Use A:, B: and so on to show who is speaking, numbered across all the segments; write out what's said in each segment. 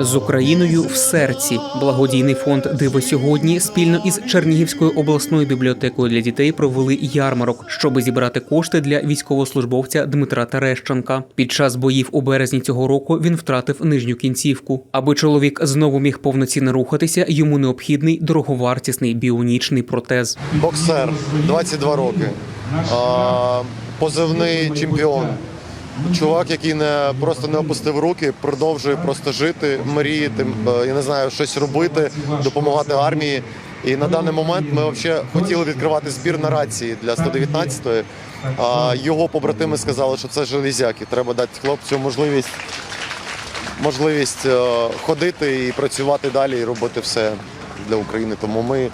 A: з Україною в серці. Благодійний фонд Диво сьогодні спільно із Чернігівською обласною бібліотекою для дітей провели ярмарок, щоб зібрати кошти для військовослужбовця Дмитра Терещенка. Під час боїв у березні цього року він втратив нижню кінцівку. Аби чоловік знову міг повноцінно рухатися, йому необхідний дороговартісний біонічний протез.
B: боксер, 22 роки, позивний чемпіон. Чувак, який не просто не опустив руки, продовжує просто жити, мріяти, е, я не знаю, щось робити, допомагати армії. І на даний момент ми взагалі хотіли відкривати збір на рації для 119-ї. А його побратими сказали, що це железяки. Треба дати хлопцю можливість, можливість е, ходити і працювати далі, і робити все для України. Тому ми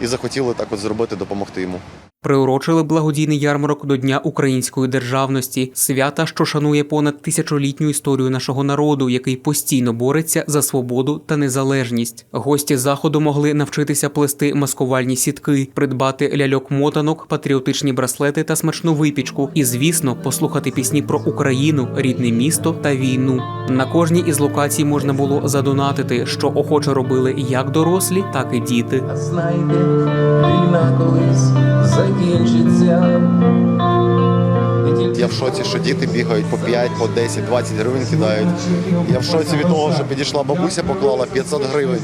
B: і захотіли так от зробити, допомогти йому.
A: Приурочили благодійний ярмарок до Дня української державності, свята, що шанує понад тисячолітню історію нашого народу, який постійно бореться за свободу та незалежність. Гості заходу могли навчитися плести маскувальні сітки, придбати ляльок-мотанок, патріотичні браслети та смачну випічку, і, звісно, послухати пісні про Україну, рідне місто та війну. На кожній із локацій можна було задонатити, що охоче робили як дорослі, так і діти.
C: Знайде, війна колись закінчиться.
B: Я в шоці, що діти бігають по 5, по 10, 20 гривень кидають. Я в шоці від того, що підійшла бабуся, поклала 500 гривень.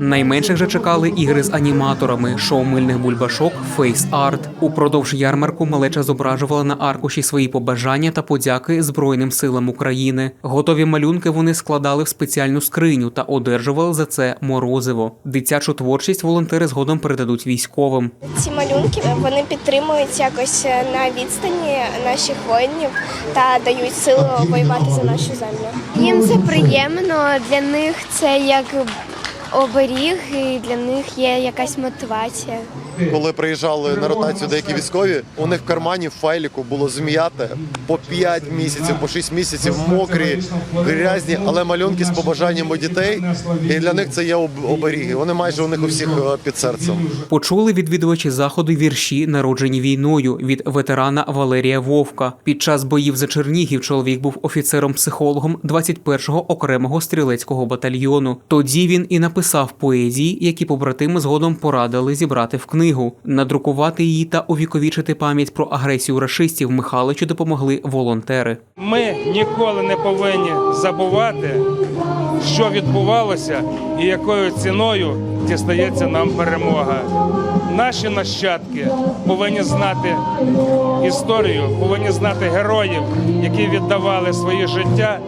A: Найменших же чекали ігри з аніматорами, шоу мильних бульбашок, фейс-арт. Упродовж ярмарку малеча зображувала на аркуші свої побажання та подяки Збройним силам України. Готові малюнки вони складали в спеціальну скриню та одержували за це морозиво. Дитячу творчість волонтери згодом передадуть військовим.
D: Ці малюнки вони підтримують якось на відстані наших воїнів та дають силу воювати за нашу землю.
E: Їм це приємно, для них це як оберіг, і для них є якась мотивація.
B: Коли приїжджали на ротацію деякі військові, у них в кармані в файліку було зм'яте по 5 місяців, по 6 місяців, мокрі, грязні, але малюнки з побажаннями дітей. І для них це є оберіги. Вони майже у них у всіх е, під серцем.
A: Почули відвідувачі заходу вірші, народжені війною від ветерана Валерія Вовка. Під час боїв за Чернігів чоловік був офіцером-психологом 21-го окремого стрілецького батальйону. Тоді він і написав поезії, які побратими згодом порадили зібрати в книгу. Надрукувати її та увіковічити пам'ять про агресію рашистів Михайличу допомогли волонтери.
F: Ми ніколи не повинні забувати, що відбувалося і якою ціною дістається нам перемога. Наші нащадки повинні знати історію, повинні знати героїв, які віддавали своє життя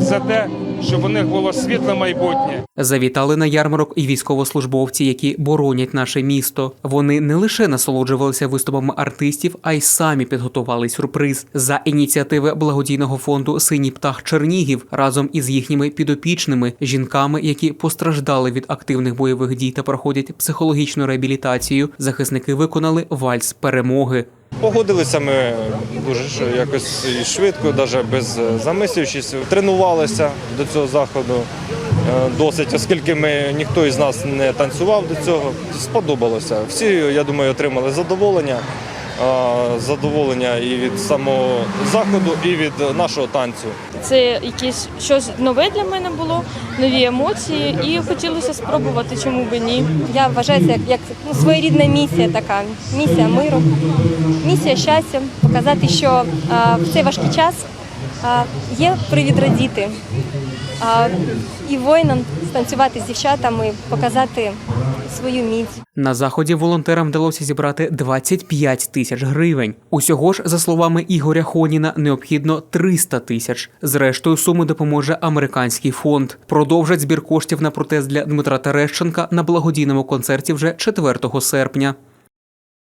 F: за те, щоб у них було світле майбутнє.
A: Завітали на ярмарок і військовослужбовці, які боронять наше місто. Вони не лише насолоджувалися виступами артистів, а й самі підготували сюрприз за ініціативи благодійного фонду Синій птах Чернігів разом із їхніми підопічними жінками, які постраждали від активних бойових дій та проходять психологічну реабілітацію. Захисники виконали вальс перемоги.
G: Погодилися ми дуже якось і швидко, навіть без е, замислюючись. Тренувалися до цього заходу е, досить, оскільки ми ніхто із нас не танцював до цього. Сподобалося. Всі, я думаю, отримали задоволення. Е, Задоволення і від самого заходу, і від нашого танцю.
H: Це якесь щось нове для мене було, нові емоції, і хотілося спробувати, чому би ні.
I: Я вважаю це як, як ну, своєрідна місія така. Місія миру, місія щастя, показати, що а, в цей важкий час а, є привід радіти. А, і воїнам станцювати з дівчатами, показати свою міць.
A: На заході волонтерам вдалося зібрати 25 тисяч гривень. Усього ж, за словами Ігоря Хоніна, необхідно 300 тисяч. Зрештою, суми допоможе американський фонд. Продовжать збір коштів на протез для Дмитра Терещенка на благодійному концерті вже 4 серпня.